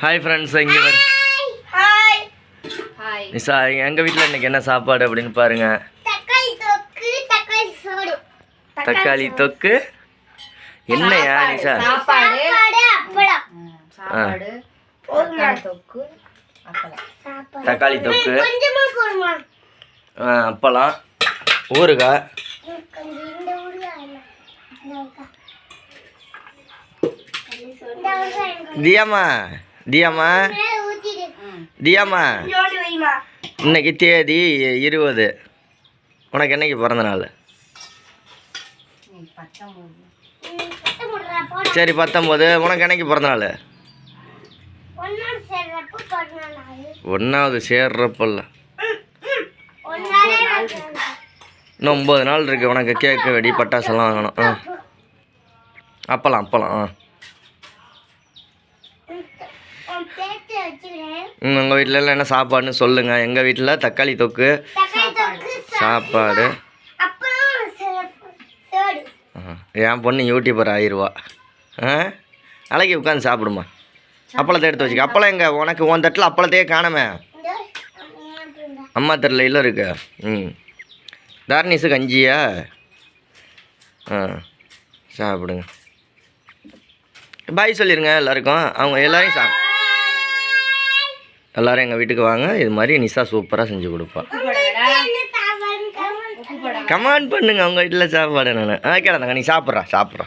Hi friends இங்கே வர நிசா எங்கள் வீட்டில் இன்னைக்கு என்ன சாப்பாடு அப்படின்னு பாருங்க. தக்காளி தொக்கு என்னையா நிசா தக்காளி தொக்கு அப்பளம். ஊறுகாய். தியாமா. தியாமா? தியாமா? இன்னைக்கு தேதி இருபது. உனக்கு என்னைக்கு பிறந்த நாள்? சரி பத்தொம்போது. உனக்கு என்னைக்கு பிறந்த நாள்? ஒன்றாவது சேர்றப்பல்ல. இன்னும் ஒம்பது நாள் இருக்குது உனக்கு கேக்கு வெடி பட்டாசெல்லாம் வாங்கணும். ஆ. அப்பலாம் அப்பலாம் ஆ உன் பேச்சு வச்சுக்கிறேன். ம் உங்கள் வீட்டில் எல்லாம் என்ன சாப்பாடுன்னு சொல்லுங்கள் எங்கள் வீட்டில் தக்காளி தொக்கு. சாப்பாடு. என் பொண்ணு யூடியூபர் ஆயிடுவா ஆ? அழகி உட்காந்து சாப்பிடுமா. அப்பளத்தை எடுத்து வச்சுக்க. அப்பளம் எங்க? உனக்கு உன் தட்டில் அப்பளத்தையே காணமே. அம்மா இல்லை இருக்கு. ம். தார்னிஸு கஞ்சியா? ஆ. சாப்பிடுங்க. பாய் சொல்லிடுங்க எல்லாருக்கும். அவங்க எல்லாரையும் சா எல்லாரும் எங்கள் வீட்டுக்கு வாங்க. இது மாதிரி நிசா சூப்பராக செஞ்சு கொடுப்பா. என்ன சாப்பாடுன்னு comment பண்ணுங்க. கமெண்ட் பண்ணுங்க. உங்கள் வீட்டில் சாப்பாடு நான். கேடாதாங்க நீ சாப்பிட்றா சாப்பிட்றா.